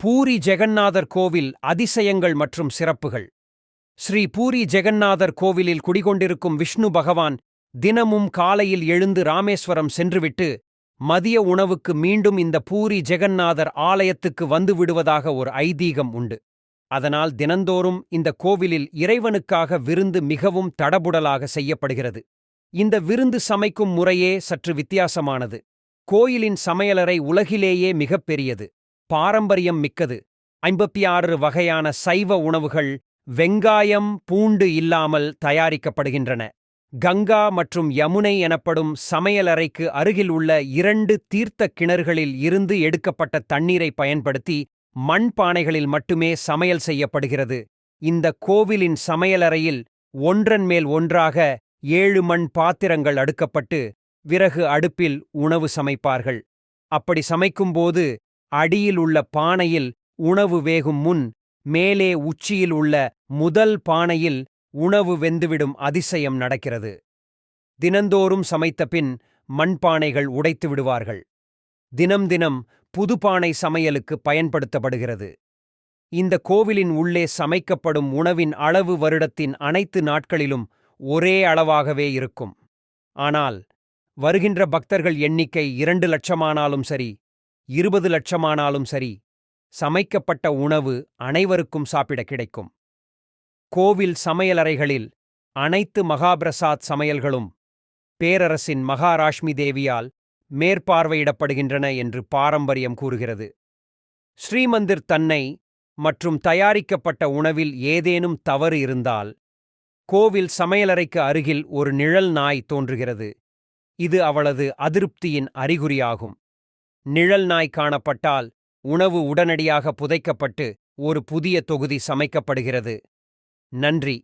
பூரி ஜெகநாதர் கோவில் அதிசயங்கள் மற்றும் சிறப்புகள். ஸ்ரீ பூரி ஜெகந்நாதர் கோவிலில் குடிகொண்டிருக்கும் விஷ்ணு பகவான் தினமும் காலையில் எழுந்து ராமேஸ்வரம் சென்றுவிட்டு மதிய உணவுக்கு மீண்டும் இந்த பூரி ஜெகநாதர் ஆலயத்துக்கு வந்து விடுவதாக ஒரு ஐதீகம் உண்டு. அதனால் தினந்தோறும் இந்த கோவிலில் இறைவனுக்காக விருந்து மிகவும் தடபுடலாக செய்யப்படுகிறது. இந்த விருந்து சமைக்கும் முறையே சற்று வித்தியாசமானது. கோயிலின் சமையலறை உலகிலேயே மிகப்பெரியது பாரம்பரியம் மிக்கது. ஐம்பத்தி ஆறு வகையான சைவ உணவுகள் வெங்காயம் பூண்டு இல்லாமல் தயாரிக்கப்படுகின்றன. கங்கா மற்றும் யமுனை எனப்படும் சமையலறைக்கு அருகில் உள்ள இரண்டு தீர்த்த கிணறுகளில் இருந்து எடுக்கப்பட்ட தண்ணீரை பயன்படுத்தி மண் பானைகளில் மட்டுமே சமையல் செய்யப்படுகிறது. இந்த கோவிலின் சமையலறையில் ஒன்றன் மேல் ஒன்றாக ஏழு மண் பாத்திரங்கள் அடுக்கப்பட்டு விறகு அடுப்பில் உணவு சமைப்பார்கள். அப்படி சமைக்கும்போது அடியில் உள்ள பானையில் உணவு வேகும் முன் மேலே உச்சியில் உள்ள முதல் பானையில் உணவு வெந்துவிடும் அதிசயம் நடக்கிறது. தினந்தோறும் சமைத்த பின் மண்பானைகள் உடைத்து விடுவார்கள். தினம் தினம் புதுப்பானை சமையலுக்கு பயன்படுத்தப்படுகிறது. இந்த கோவிலின் உள்ளே சமைக்கப்படும் உணவின் அளவு வருடத்தின் அனைத்து நாட்களிலும் ஒரே அளவாகவே இருக்கும். ஆனால் வருகின்ற பக்தர்கள் எண்ணிக்கை இரண்டு லட்சமானாலும் சரி இருபது லட்சமானாலும் சரி சமைக்கப்பட்ட உணவு அனைவருக்கும் சாப்பிட கிடைக்கும். கோவில் சமையலறைகளில் அனைத்து மகாபிரசாத் சமையல்களும் பேரரசின் மகாராஷ்மி தேவியால் மேற்பார்வையிடப்படுகின்றன என்று பாரம்பரியம் கூறுகிறது. ஸ்ரீமந்திர் தன்னை மற்றும் தயாரிக்கப்பட்ட உணவில் ஏதேனும் தவறு இருந்தால் கோவில் சமையலறைக்கு அருகில் ஒரு நிழல் நாய் தோன்றுகிறது. இது அவளது அதிருப்தியின் அறிகுறியாகும். நிழல் நாய் காணப்பட்டால் உணவு உடனடியாக புதைக்கப்பட்டு ஒரு புதிய தொகுதி சமைக்கப்படுகிறது. நன்றி.